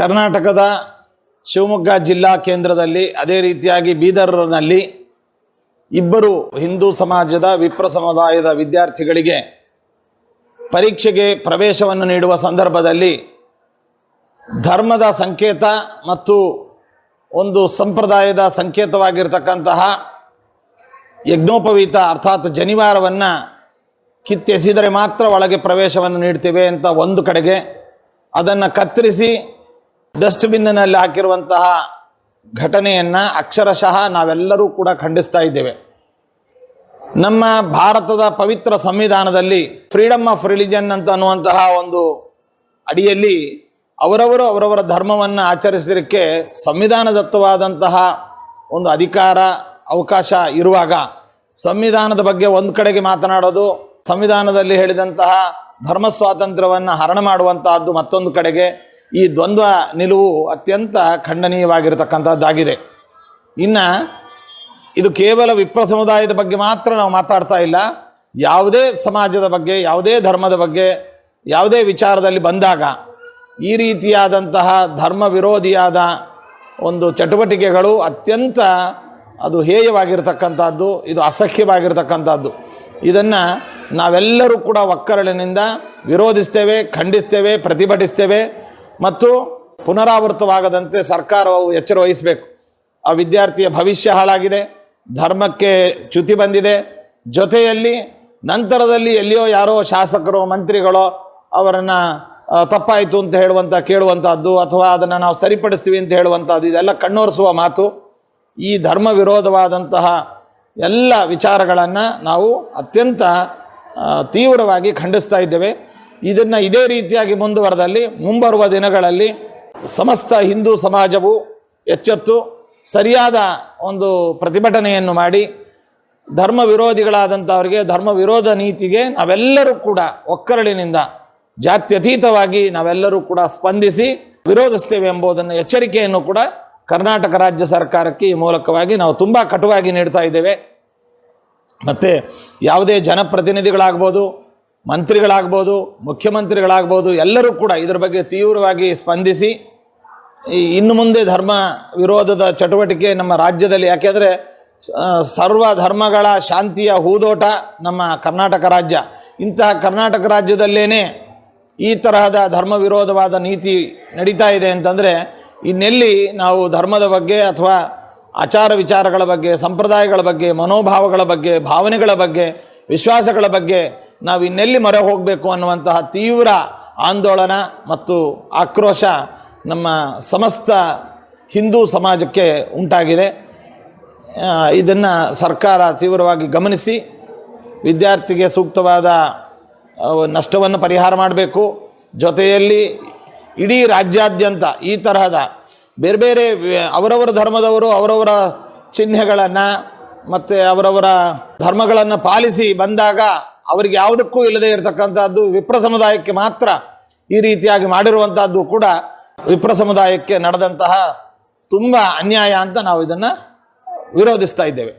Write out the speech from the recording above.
ಕರ್ನಾಟಕದ ಶಿವಮೊಗ್ಗ ಜಿಲ್ಲಾ ಕೇಂದ್ರದಲ್ಲಿ ಅದೇ ರೀತಿಯಾಗಿ ಬೀದರ್ನಲ್ಲಿ ಇಬ್ಬರು ಹಿಂದೂ ಸಮಾಜದ, ವಿಪ್ರ ಸಮುದಾಯದ ವಿದ್ಯಾರ್ಥಿಗಳಿಗೆ ಪರೀಕ್ಷೆಗೆ ಪ್ರವೇಶವನ್ನು ನೀಡುವ ಸಂದರ್ಭದಲ್ಲಿ ಧರ್ಮದ ಸಂಕೇತ ಮತ್ತು ಒಂದು ಸಂಪ್ರದಾಯದ ಸಂಕೇತವಾಗಿರ್ತಕ್ಕಂತಹ ಯಜ್ಞೋಪವೀತ ಅರ್ಥಾತ್ ಜನಿವಾರವನ್ನು ಕಿತ್ತೆಸೆದರೆ ಮಾತ್ರ ಒಳಗೆ ಪ್ರವೇಶವನ್ನು ನೀಡ್ತೇವೆ ಅಂತ ಒಂದು ಕಡೆಗೆ ಅದನ್ನು ಕತ್ತರಿಸಿ ಡಸ್ಟ್ಬಿನ್ನಲ್ಲಿ ಹಾಕಿರುವಂತಹ ಘಟನೆಯನ್ನು ಅಕ್ಷರಶಃ ನಾವೆಲ್ಲರೂ ಕೂಡ ಖಂಡಿಸ್ತಾ ಇದ್ದೇವೆ. ನಮ್ಮ ಭಾರತದ ಪವಿತ್ರ ಸಂವಿಧಾನದಲ್ಲಿ ಫ್ರೀಡಮ್ ಆಫ್ ರಿಲಿಜನ್ ಅಂತ ಅನ್ನುವಂತಹ ಒಂದು ಅಡಿಯಲ್ಲಿ ಅವರವರು ಅವರವರ ಧರ್ಮವನ್ನು ಆಚರಿಸಲಿಕ್ಕೆ ಸಂವಿಧಾನದತ್ತವಾದಂತಹ ಒಂದು ಅಧಿಕಾರ, ಅವಕಾಶ ಇರುವಾಗ ಸಂವಿಧಾನದ ಬಗ್ಗೆ ಒಂದು ಕಡೆಗೆ ಮಾತನಾಡೋದು, ಸಂವಿಧಾನದಲ್ಲಿ ಹೇಳಿದಂತಹ ಧರ್ಮ ಸ್ವಾತಂತ್ರ್ಯವನ್ನು ಹರಣ ಮಾಡುವಂತಹದ್ದು ಮತ್ತೊಂದು ಕಡೆಗೆ ಈ ದ್ವಂದ್ವ ನಿಲುವು ಅತ್ಯಂತ ಖಂಡನೀಯವಾಗಿರತಕ್ಕಂಥದ್ದಾಗಿದೆ. ಇನ್ನು ಇದು ಕೇವಲ ವಿಪ್ರ ಸಮುದಾಯದ ಬಗ್ಗೆ ಮಾತ್ರ ನಾವು ಮಾತಾಡ್ತಾ ಇಲ್ಲ. ಯಾವುದೇ ಸಮಾಜದ ಬಗ್ಗೆ, ಯಾವುದೇ ಧರ್ಮದ ಬಗ್ಗೆ, ಯಾವುದೇ ವಿಚಾರದಲ್ಲಿ ಬಂದಾಗ ಈ ರೀತಿಯಾದಂತಹ ಧರ್ಮ ವಿರೋಧಿಯಾದ ಒಂದು ಚಟುವಟಿಕೆಗಳು ಅತ್ಯಂತ ಅದು ಹೇಯವಾಗಿರ್ತಕ್ಕಂಥದ್ದು, ಇದು ಅಸಹ್ಯವಾಗಿರತಕ್ಕಂಥದ್ದು. ಇದನ್ನು ನಾವೆಲ್ಲರೂ ಕೂಡ ಒಕ್ಕರಳಿನಿಂದ ವಿರೋಧಿಸ್ತೇವೆ, ಖಂಡಿಸ್ತೇವೆ, ಪ್ರತಿಭಟಿಸ್ತೇವೆ. ಮತ್ತು ಪುನರಾವೃತವಾಗದಂತೆ ಸರ್ಕಾರವು ಎಚ್ಚರ ವಹಿಸಬೇಕು. ಆ ವಿದ್ಯಾರ್ಥಿಯ ಭವಿಷ್ಯ ಹಾಳಾಗಿದೆ. ಧರ್ಮಕ್ಕೆ ಚ್ಯುತಿ ಬಂದಿದೆ. ಜೊತೆಯಲ್ಲಿ ನಂತರದಲ್ಲಿ ಎಲ್ಲಿಯೋ ಯಾರೋ ಶಾಸಕರು, ಮಂತ್ರಿಗಳೋ ಅವರನ್ನು ತಪ್ಪಾಯಿತು ಅಂತ ಹೇಳುವಂಥ ಕೇಳುವಂಥದ್ದು ಅಥವಾ ಅದನ್ನು ನಾವು ಸರಿಪಡಿಸ್ತೀವಿ ಅಂತ ಹೇಳುವಂಥದ್ದು ಇದೆಲ್ಲ ಕಣ್ಣೋರಿಸುವ ಮಾತು. ಈ ಧರ್ಮ ವಿರೋಧವಾದಂತಹ ಎಲ್ಲ ವಿಚಾರಗಳನ್ನು ನಾವು ಅತ್ಯಂತ ತೀವ್ರವಾಗಿ ಖಂಡಿಸ್ತಾ ಇದ್ದೇವೆ. ಇದನ್ನು ಇದೇ ರೀತಿಯಾಗಿ ಮುಂದುವರೆದಲ್ಲಿ ಮುಂಬರುವ ದಿನಗಳಲ್ಲಿ ಸಮಸ್ತ ಹಿಂದೂ ಸಮಾಜವು ಎಚ್ಚೆತ್ತು ಸರಿಯಾದ ಒಂದು ಪ್ರತಿಭಟನೆಯನ್ನು ಮಾಡಿ ಧರ್ಮ ವಿರೋಧಿಗಳಾದಂಥವರಿಗೆ, ಧರ್ಮ ವಿರೋಧ ನೀತಿಗೆ ನಾವೆಲ್ಲರೂ ಕೂಡ ಒಕ್ಕರಳಿನಿಂದ ಜಾತ್ಯತೀತವಾಗಿ ನಾವೆಲ್ಲರೂ ಕೂಡ ಸ್ಪಂದಿಸಿ ವಿರೋಧಿಸ್ತೇವೆ ಎಂಬುದನ್ನು ಎಚ್ಚರಿಕೆಯನ್ನು ಕೂಡ ಕರ್ನಾಟಕ ರಾಜ್ಯ ಸರ್ಕಾರಕ್ಕೆ ಈ ಮೂಲಕವಾಗಿ ನಾವು ತುಂಬ ಕಟುವಾಗಿ ನೀಡ್ತಾ ಇದ್ದೇವೆ. ಮತ್ತು ಯಾವುದೇ ಜನಪ್ರತಿನಿಧಿಗಳಾಗ್ಬೋದು ಮಂತ್ರಿಗಳಾಗ್ಬೋದು, ಮುಖ್ಯಮಂತ್ರಿಗಳಾಗ್ಬೋದು, ಎಲ್ಲರೂ ಕೂಡ ಇದರ ಬಗ್ಗೆ ತೀವ್ರವಾಗಿ ಸ್ಪಂದಿಸಿ ಇನ್ನು ಮುಂದೆ ಧರ್ಮ ವಿರೋಧದ ಚಟುವಟಿಕೆ ನಮ್ಮ ರಾಜ್ಯದಲ್ಲಿ, ಯಾಕೆಂದರೆ ಸರ್ವ ಧರ್ಮಗಳ ಶಾಂತಿಯ ಹೂದೋಟ ನಮ್ಮ ಕರ್ನಾಟಕ ರಾಜ್ಯ. ಇಂತಹ ಕರ್ನಾಟಕ ರಾಜ್ಯದಲ್ಲೇ ಈ ತರಹದ ಧರ್ಮ ವಿರೋಧವಾದ ನೀತಿ ನಡೀತಾ ಇದೆ ಅಂತಂದರೆ, ಇನ್ನೆಲ್ಲಿ ನಾವು ಧರ್ಮದ ಬಗ್ಗೆ ಅಥವಾ ಆಚಾರ ವಿಚಾರಗಳ ಬಗ್ಗೆ, ಸಂಪ್ರದಾಯಗಳ ಬಗ್ಗೆ, ಮನೋಭಾವಗಳ ಬಗ್ಗೆ, ಭಾವನೆಗಳ ಬಗ್ಗೆ, ವಿಶ್ವಾಸಗಳ ಬಗ್ಗೆ ನಾವು ಇನ್ನೆಲ್ಲಿ ಮೊರೆ ಹೋಗಬೇಕು ಅನ್ನುವಂತಹ ತೀವ್ರ ಆಂದೋಲನ ಮತ್ತು ಆಕ್ರೋಶ ನಮ್ಮ ಸಮಸ್ತ ಹಿಂದೂ ಸಮಾಜಕ್ಕೆ ಉಂಟಾಗಿದೆ. ಇದನ್ನು ಸರ್ಕಾರ ತೀವ್ರವಾಗಿ ಗಮನಿಸಿ, ವಿದ್ಯಾರ್ಥಿಗೆ ಸೂಕ್ತವಾದ ನಷ್ಟವನ್ನು ಪರಿಹಾರ ಮಾಡಬೇಕು. ಜೊತೆಯಲ್ಲಿ ಇಡೀ ರಾಜ್ಯಾದ್ಯಂತ ಈ ತರಹದ ಬೇರೆ ಬೇರೆ ಅವರವರ ಧರ್ಮದವರು ಅವರವರ ಚಿಹ್ನೆಗಳನ್ನು ಮತ್ತು ಅವರವರ ಧರ್ಮಗಳನ್ನು ಪಾಲಿಸಿ ಬಂದಾಗ ಅವರಿಗೆ ಯಾವುದಕ್ಕೂ ಇಲ್ಲದೆ ಇರತಕ್ಕಂಥದ್ದು ವಿಪ್ರ ಸಮುದಾಯಕ್ಕೆ ಮಾತ್ರ ಈ ರೀತಿಯಾಗಿ ಮಾಡಿರುವಂಥದ್ದು ಕೂಡ ವಿಪ್ರ ಸಮುದಾಯಕ್ಕೆ ನಡೆದಂತಹ ತುಂಬ ಅನ್ಯಾಯ ಅಂತ ನಾವು ಇದನ್ನು ವಿರೋಧಿಸ್ತಾ ಇದ್ದೇವೆ.